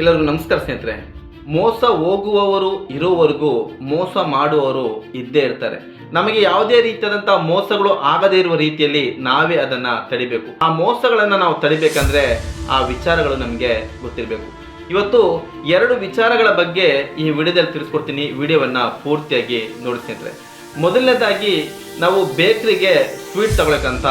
ಎಲ್ಲರಿಗೂ ನಮಸ್ಕಾರ ಸ್ನೇಹಿತರೆ. ಮೋಸ ಹೋಗುವವರು ಇರೋವರೆಗೂ ಮೋಸ ಮಾಡುವವರು ಇದ್ದೇ ಇರ್ತಾರೆ. ನಮಗೆ ಯಾವುದೇ ರೀತಿಯಾದಂಥ ಮೋಸಗಳು ಆಗದೇ ಇರುವ ರೀತಿಯಲ್ಲಿ ನಾವೇ ಅದನ್ನ ತಡಿಬೇಕು. ಆ ಮೋಸಗಳನ್ನ ನಾವು ತಡಿಬೇಕಂದ್ರೆ ಆ ವಿಚಾರಗಳು ನಮಗೆ ಗೊತ್ತಿರಬೇಕು. ಇವತ್ತು ಎರಡು ವಿಚಾರಗಳ ಬಗ್ಗೆ ಈ ವಿಡಿಯೋದಲ್ಲಿ ತಿಳಿಸ್ಕೊಡ್ತೀನಿ. ವಿಡಿಯೋವನ್ನ ಪೂರ್ತಿಯಾಗಿ ನೋಡಿ ಸ್ನೇಹಿತರೆ. ಮೊದಲನೇದಾಗಿ ನಾವು ಬೇಕ್ರಿಗೆ ಸ್ವೀಟ್ ತಗೊಳಕಂತ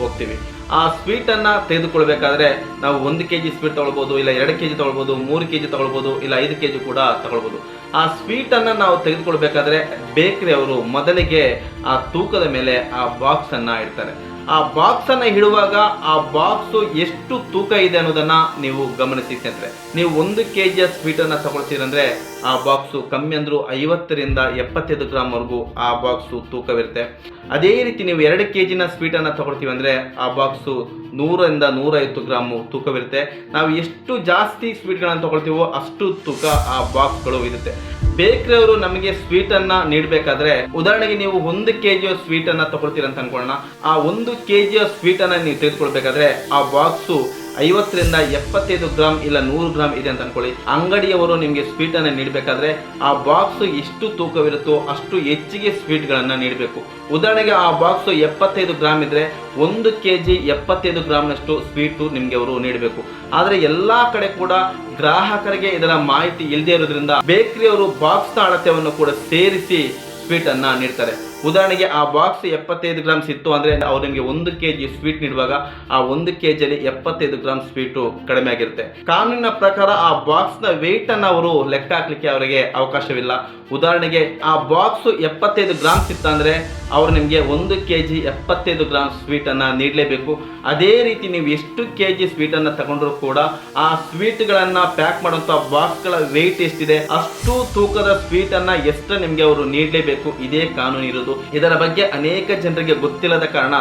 ಹೋಗ್ತೀವಿ. ಆ ಸ್ವೀಟನ್ನು ತೆಗೆದುಕೊಳ್ಬೇಕಾದ್ರೆ ನಾವು ಒಂದು ಕೆ ಜಿ ಸ್ವೀಟ್ ತೊಗೊಳ್ಬೋದು, ಇಲ್ಲ ಎರಡು ಕೆ ಜಿ ತೊಗೊಳ್ಬೋದು, ಮೂರು ಕೆ ಜಿ ತಗೊಳ್ಬೋದು, ಇಲ್ಲ ಐದು ಕೆ ಜಿ ಕೂಡ ತಗೊಳ್ಬೋದು. ಆ ಸ್ವೀಟನ್ನು ನಾವು ತೆಗೆದುಕೊಳ್ಬೇಕಾದ್ರೆ ಬೇಕರಿ ಅವರು ಮೊದಲಿಗೆ ಆ ತೂಕದ ಮೇಲೆ ಆ ಬಾಕ್ಸನ್ನು ಇಡ್ತಾರೆ. ಆ ಬಾಕ್ಸನ್ನು ಇಡುವಾಗ ಆ ಬಾಕ್ಸು ಎಷ್ಟು ತೂಕ ಇದೆ ಅನ್ನೋದನ್ನ ನೀವು ಗಮನಿಸಿ ಸ್ನೇಹಿತರೆ. ನೀವು ಒಂದು ಕೆ ಜಿಯ ಸ್ವೀಟನ್ನು ತಗೊಳ್ತೀರಂದ್ರೆ ಆ ಬಾಕ್ಸು ಕಮ್ಮಿ ಅಂದ್ರು ಐವತ್ತರಿಂದ ಎಪ್ಪತ್ತೈದು ಗ್ರಾಮ್ವರೆಗೂ ಆ ಬಾಕ್ಸು ತೂಕವಿರುತ್ತೆ. ಅದೇ ರೀತಿ ನೀವು ಎರಡು ಕೆ ಜಿನ ಸ್ವೀಟನ್ನು ತಗೊಳ್ತೀವಿ ಅಂದ್ರೆ ಆ ಬಾಕ್ಸು ನೂರರಿಂದ ನೂರೈವತ್ತು ಗ್ರಾಮು ತೂಕವಿರುತ್ತೆ. ನಾವು ಎಷ್ಟು ಜಾಸ್ತಿ ಸ್ವೀಟ್ಗಳನ್ನು ತಗೊಳ್ತೀವೋ ಅಷ್ಟು ತೂಕ ಆ ಬಾಕ್ಸ್ಗಳು ಇರುತ್ತೆ. ಬೇಕರಿಯವರು ನಮಗೆ ಸ್ವೀಟ್ ಅನ್ನ ನೀಡಬೇಕಾದ್ರೆ, ಉದಾಹರಣೆಗೆ ನೀವು ಒಂದು ಕೆ ಜಿಯ ಸ್ವೀಟ್ ಅನ್ನ ತಗೊಳ್ತೀರ ಅಂತ ಅನ್ಕೊಳ್ಳೋಣ. ಆ ಒಂದು ಕೆ ಜಿಯ ಸ್ವೀಟ್ ಅನ್ನ ನೀವು ತೆಗೆದುಕೊಳ್ಬೇಕಾದ್ರೆ, ಆ ಬಾಕ್ಸು ಐವತ್ತರಿಂದ ಎಪ್ಪತ್ತೈದು ಗ್ರಾಮ್ ಇಲ್ಲ ನೂರು ಗ್ರಾಮ್ ಇದೆ ಅಂತ ಅನ್ಕೊಳ್ಳಿ. ಅಂಗಡಿಯವರು ನಿಮಗೆ ಸ್ವೀಟ್ ಅನ್ನ ನೀಡಬೇಕಾದ್ರೆ ಆ ಬಾಕ್ಸ್ ಎಷ್ಟು ತೂಕವಿರುತ್ತೋ ಅಷ್ಟು ಹೆಚ್ಚಿಗೆ ಸ್ವೀಟ್ ಗಳನ್ನ ನೀಡಬೇಕು. ಉದಾಹರಣೆಗೆ ಆ ಬಾಕ್ಸ್ ಎಪ್ಪತ್ತೈದು ಗ್ರಾಮ್ ಇದ್ರೆ ಒಂದು ಕೆ ಜಿ ಎಪ್ಪತ್ತೈದು ಗ್ರಾಮ್ನಷ್ಟು ಸ್ವೀಟು ನಿಮಗೆ ಅವರು ನೀಡಬೇಕು. ಆದರೆ ಎಲ್ಲಾ ಕಡೆ ಕೂಡ ಗ್ರಾಹಕರಿಗೆ ಇದರ ಮಾಹಿತಿ ಇಲ್ಲದೆ ಇರೋದ್ರಿಂದ ಬೇಕರಿಯವರು ಬಾಕ್ಸ್ ಅಳತೆಯನ್ನು ಕೂಡ ಸೇರಿಸಿ ಸ್ವೀಟ್ ಅನ್ನ ನೀಡ್ತಾರೆ. ಉದಾಹರಣೆಗೆ ಆ ಬಾಕ್ಸ್ ಎಪ್ಪತ್ತೈದು ಗ್ರಾಮ್ಸ್ ಇತ್ತು ಅಂದರೆ ಅವ್ರು ನಿಮಗೆ ಒಂದು ಕೆ ಜಿ ಸ್ವೀಟ್ ನೀಡುವಾಗ ಆ ಒಂದು ಕೆ ಜಿಯಲ್ಲಿ ಎಪ್ಪತ್ತೈದು ಗ್ರಾಮ್ ಸ್ವೀಟು ಕಡಿಮೆ ಆಗಿರುತ್ತೆ. ಕಾನೂನಿನ ಪ್ರಕಾರ ಆ ಬಾಕ್ಸ್ನ ವೆಯ್ಟನ್ನು ಅವರು ಲೆಕ್ಕ ಹಾಕ್ಲಿಕ್ಕೆ ಅವರಿಗೆ ಅವಕಾಶವಿಲ್ಲ. ಉದಾಹರಣೆಗೆ ಆ ಬಾಕ್ಸ್ ಎಪ್ಪತ್ತೈದು ಗ್ರಾಮ್ಸ್ ಇತ್ತಂದರೆ ಅವರು ನಿಮಗೆ ಒಂದು ಕೆ ಜಿ ಎಪ್ಪತ್ತೈದು ಗ್ರಾಮ್ ಸ್ವೀಟನ್ನು ನೀಡಲೇಬೇಕು. ಅದೇ ರೀತಿ ನೀವು ಎಷ್ಟು ಕೆ ಜಿ ಸ್ವೀಟನ್ನು ತಗೊಂಡ್ರೂ ಕೂಡ ಆ ಸ್ವೀಟ್ಗಳನ್ನು ಪ್ಯಾಕ್ ಮಾಡುವಂಥ ಬಾಕ್ಸ್ಗಳ ವೆಯ್ಟ್ ಎಷ್ಟಿದೆ ಅಷ್ಟು ತೂಕದ ಸ್ವೀಟನ್ನು ಎಷ್ಟು ನಿಮಗೆ ಅವರು ನೀಡಲೇಬೇಕು. ಇದೇ ಕಾನೂನು ಇದರ ಬಗ್ಗೆ ಅನೇಕ ಜನರಿಗೆ ಗೊತ್ತಿಲ್ಲದ ಕಾರಣ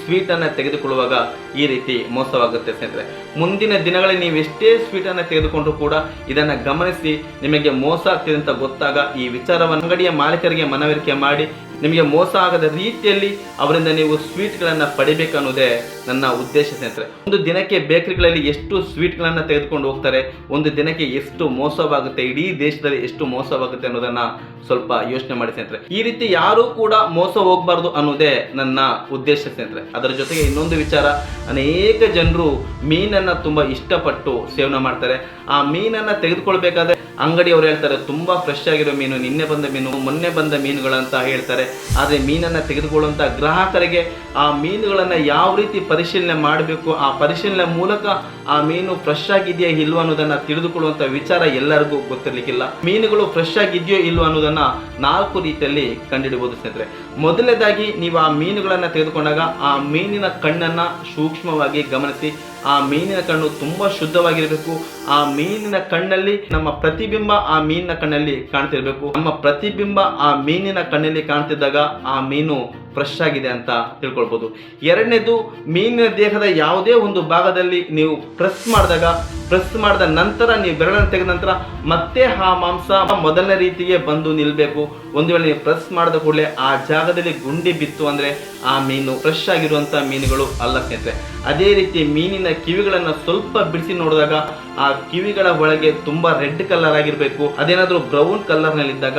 ಸ್ವೀಟ್ ಅನ್ನ ತೆಗೆದುಕೊಳ್ಳುವಾಗ ಈ ರೀತಿ ಮೋಸವಾಗುತ್ತೆ ಸ್ನೇಹಿತರೆ. ಮುಂದಿನ ದಿನಗಳಲ್ಲಿ ನೀವು ಎಷ್ಟೇ ಸ್ವೀಟ್ ಅನ್ನ ತೆಗೆದುಕೊಂಡ್ರು ಕೂಡ ಇದನ್ನ ಗಮನಿಸಿ ನಿಮಗೆ ಮೋಸ ಆಗ್ತಿದೆ ಅಂತ ಗೊತ್ತಾಗ ಈ ವಿಚಾರವನ್ನು ಅಂಗಡಿಯ ಮಾಲೀಕರಿಗೆ ಮನವರಿಕೆ ಮಾಡಿ ನಿಮಗೆ ಮೋಸ ಆಗದ ರೀತಿಯಲ್ಲಿ ಅವರಿಂದ ನೀವು ಸ್ವೀಟ್ಗಳನ್ನು ಪಡಿಬೇಕು ಅನ್ನೋದೇ ನನ್ನ ಉದ್ದೇಶ ಸ್ನೇಹಿತರೆ. ಒಂದು ದಿನಕ್ಕೆ ಬೇಕರಿಗಳಲ್ಲಿ ಎಷ್ಟು ಸ್ವೀಟ್ಗಳನ್ನು ತೆಗೆದುಕೊಂಡು ಹೋಗ್ತಾರೆ, ಒಂದು ದಿನಕ್ಕೆ ಎಷ್ಟು ಮೋಸವಾಗುತ್ತೆ, ಇಡೀ ದೇಶದಲ್ಲಿ ಎಷ್ಟು ಮೋಸವಾಗುತ್ತೆ ಅನ್ನೋದನ್ನ ಸ್ವಲ್ಪ ಯೋಚನೆ ಮಾಡಿ ಸ್ನೇಹಿತರೆ. ಈ ರೀತಿ ಯಾರೂ ಕೂಡ ಮೋಸ ಹೋಗಬಾರ್ದು ಅನ್ನೋದೇ ನನ್ನ ಉದ್ದೇಶ ಸ್ನೇಹಿತರೆ. ಅದರ ಜೊತೆಗೆ ಇನ್ನೊಂದು ವಿಚಾರ, ಅನೇಕ ಜನರು ಮೀನನ್ನು ತುಂಬ ಇಷ್ಟಪಟ್ಟು ಸೇವನೆ ಮಾಡ್ತಾರೆ. ಆ ಮೀನನ್ನು ತೆಗೆದುಕೊಳ್ಬೇಕಾದ್ರೆ ಅಂಗಡಿಯವರು ಹೇಳ್ತಾರೆ, ತುಂಬಾ ಫ್ರೆಶ್ ಆಗಿರೋ ಮೀನು, ನಿನ್ನೆ ಬಂದ ಮೀನು, ಮೊನ್ನೆ ಬಂದ ಮೀನುಗಳಂತ ಹೇಳ್ತಾರೆ. ಆದರೆ ಮೀನನ್ನು ತೆಗೆದುಕೊಳ್ಳುವಂತ ಗ್ರಾಹಕರಿಗೆ ಆ ಮೀನುಗಳನ್ನು ಯಾವ ರೀತಿ ಪರಿಶೀಲನೆ ಮಾಡಬೇಕು, ಆ ಪರಿಶೀಲನೆ ಮೂಲಕ ಆ ಮೀನು ಫ್ರೆಶ್ ಆಗಿದೆಯಾ ಇಲ್ವಾ ಅನ್ನೋದನ್ನ ತಿಳಿದುಕೊಳ್ಳುವಂತ ವಿಚಾರ ಎಲ್ಲರಿಗೂ ಗೊತ್ತಿರಲಿಕ್ಕಿಲ್ಲ. ಮೀನುಗಳು ಫ್ರೆಶ್ ಆಗಿದೆಯೋ ಇಲ್ವೋ ಅನ್ನೋದನ್ನ ನಾಲ್ಕು ರೀತಿಯಲ್ಲಿ ಕಂಡುಹಿಡಬಹುದು ಸ್ನೇಹಿತರೆ. ಮೊದಲನೇದಾಗಿ ನೀವು ಆ ಮೀನುಗಳನ್ನು ತೆಗೆದುಕೊಂಡಾಗ ಆ ಮೀನಿನ ಕಣ್ಣನ್ನ ಸೂಕ್ಷ್ಮವಾಗಿ ಗಮನಿಸಿ, ಆ ಮೀನಿನ ಕಣ್ಣು ತುಂಬಾ ಶುದ್ಧವಾಗಿರಬೇಕು, ಆ ಮೀನಿನ ಕಣ್ಣಲ್ಲಿ ನಮ್ಮ ಪ್ರತಿಬಿಂಬ ಆ ಮೀನಿನ ಕಣ್ಣಲ್ಲಿ ಕಾಣ್ತಿರ್ಬೇಕು. ನಮ್ಮ ಪ್ರತಿಬಿಂಬ ಆ ಮೀನಿನ ಕಣ್ಣಲ್ಲಿ ಕಾಣ್ತಿದ್ದಾಗ ಆ ಮೀನು ಫ್ರೆಶ್ ಆಗಿದೆ ಅಂತ ತಿಳ್ಕೊಳ್ಬೋದು. ಎರಡನೇದು, ಮೀನಿನ ದೇಹದ ಯಾವುದೇ ಒಂದು ಭಾಗದಲ್ಲಿ ನೀವು ಪ್ರೆಸ್ ಮಾಡಿದಾಗ ಪ್ರೆಸ್ ಮಾಡಿದ ನಂತರ ನೀವು ಬೆರಳನ್ನು ತೆಗೆದ ನಂತರ ಮತ್ತೆ ಆ ಮಾಂಸ ಮೊದಲನೇ ರೀತಿಗೆ ಬಂದು ನಿಲ್ಲಬೇಕು ಒಂದು ವೇಳೆ ನೀವು ಪ್ರೆಸ್ ಮಾಡಿದ ಕೂಡಲೇ ಆ ಜಾಗದಲ್ಲಿ ಗುಂಡಿ ಬಿತ್ತು ಅಂದರೆ ಆ ಮೀನು ಫ್ರೆಶ್ ಆಗಿರುವಂಥ ಮೀನುಗಳು ಅಲ್ಲ ಸ್ನೇಹಿತರೆ. ಅದೇ ರೀತಿ ಮೀನಿನ ಕಿವಿಗಳನ್ನು ಸ್ವಲ್ಪ ಬಿಡಿಸಿ ನೋಡಿದಾಗ ಆ ಕಿವಿಗಳ ಒಳಗೆ ತುಂಬ ರೆಡ್ ಕಲರ್ ಆಗಿರಬೇಕು. ಅದೇನಾದರೂ ಬ್ರೌನ್ ಕಲರ್ನಲ್ಲಿದ್ದಾಗ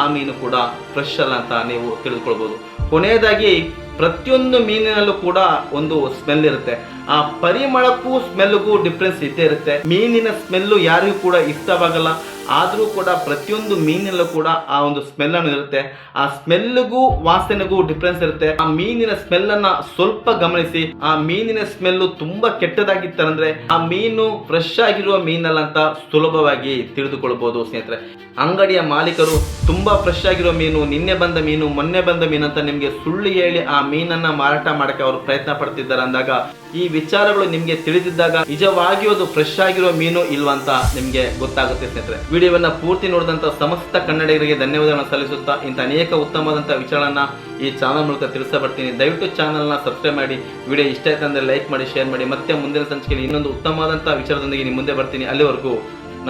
ಆ ಮೀನು ಕೂಡ ಫ್ರೆಶ್ ಅಲ್ಲ ಅಂತ ನೀವು ತಿಳಿದುಕೊಳ್ಬಹುದು ಕೊನೆಯದಾಗಿ ಪ್ರತಿಯೊಂದು ಮೀನಿನಲ್ಲೂ ಕೂಡ ಒಂದು ಸ್ಮೆಲ್ ಇರುತ್ತೆ. ಆ ಪರಿಮಳಕ್ಕೂ ಸ್ಮೆಲ್ಗೂ ಡಿಫ್ರೆನ್ಸ್ ಇದ್ದೇ ಇರುತ್ತೆ. ಮೀನಿನ ಸ್ಮೆಲ್ಲು ಯಾರಿಗೂ ಕೂಡ ಇಷ್ಟವಾಗಲ್ಲ. ಆದರೂ ಕೂಡ ಪ್ರತಿಯೊಂದು ಮೀನಲ್ಲೂ ಕೂಡ ಆ ಒಂದು ಸ್ಮೆಲ್ ಅನ್ನು ಇರುತ್ತೆ. ಆ ಸ್ಮೆಲ್ಗೂ ವಾಸನೆಗೂ ಡಿಫ್ರೆನ್ಸ್ ಇರುತ್ತೆ. ಆ ಮೀನಿನ ಸ್ಮೆಲ್ ಅನ್ನ ಸ್ವಲ್ಪ ಗಮನಿಸಿ. ಆ ಮೀನಿನ ಸ್ಮೆಲ್ಲು ತುಂಬಾ ಕೆಟ್ಟದಾಗಿತ್ತಂದ್ರೆ ಆ ಮೀನು ಫ್ರೆಶ್ ಆಗಿರುವ ಮೀನಲ್ಲ ಅಂತ ಸುಲಭವಾಗಿ ತಿಳಿದುಕೊಳ್ಬಹುದು ಸ್ನೇಹಿತರೆ. ಅಂಗಡಿಯ ಮಾಲೀಕರು ತುಂಬಾ ಫ್ರೆಶ್ ಆಗಿರೋ ಮೀನು, ನಿನ್ನೆ ಬಂದ ಮೀನು, ಮೊನ್ನೆ ಬಂದ ಮೀನು ಅಂತ ನಿಮಗೆ ಸುಳ್ಳು ಹೇಳಿ ಆ ಮೀನನ್ನ ಮಾರಾಟ ಮಾಡಕ್ಕೆ ಅವರು ಪ್ರಯತ್ನ ಪಡ್ತಿದ್ದಾರೆ ಅಂದಾಗ ಈ ವಿಚಾರಗಳು ನಿಮಗೆ ತಿಳಿದಿದ್ದಾಗ ನಿಜವಾಗಿಯೂ ಅದು ಫ್ರೆಶ್ ಆಗಿರೋ ಮೀನು ಇಲ್ವಾ ಅಂತ ನಿಮಗೆ ಗೊತ್ತಾಗುತ್ತೆ ಸ್ನೇಹಿತರೆ. ವಿಡಿಯೋವನ್ನ ಪೂರ್ತಿ ನೋಡಿದಂತ ಸಮಸ್ತ ಕನ್ನಡಿಗರಿಗೆ ಧನ್ಯವಾದಗಳನ್ನು ಸಲ್ಲಿಸುತ್ತಾ ಇಂಥ ಅನೇಕ ಉತ್ತಮವಾದಂತ ವಿಚಾರಗಳನ್ನ ಈ ಚಾನಲ್ ಮೂಲಕ ತಿಳಿಸಬರ್ತೀನಿ ದಯವಿಟ್ಟು ಚಾನಲ್ನ ಸಬ್ಸ್ಕ್ರೈಬ್ ಮಾಡಿ, ವಿಡಿಯೋ ಇಷ್ಟ ಆಯ್ತು ಅಂದ್ರೆ ಲೈಕ್ ಮಾಡಿ ಶೇರ್ ಮಾಡಿ. ಮತ್ತೆ ಮುಂದಿನ ಸಂಚಿಕೆಯಲ್ಲಿ ಇನ್ನೊಂದು ಉತ್ತಮವಾದಂತಹ ವಿಚಾರದೊಂದಿಗೆ ನಿಮ್ಮ ಮುಂದೆ ಬರ್ತೀನಿ. ಅಲ್ಲಿವರೆಗೂ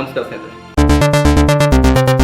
ನಮಸ್ಕಾರ ಸ್ನೇಹಿತರೆ.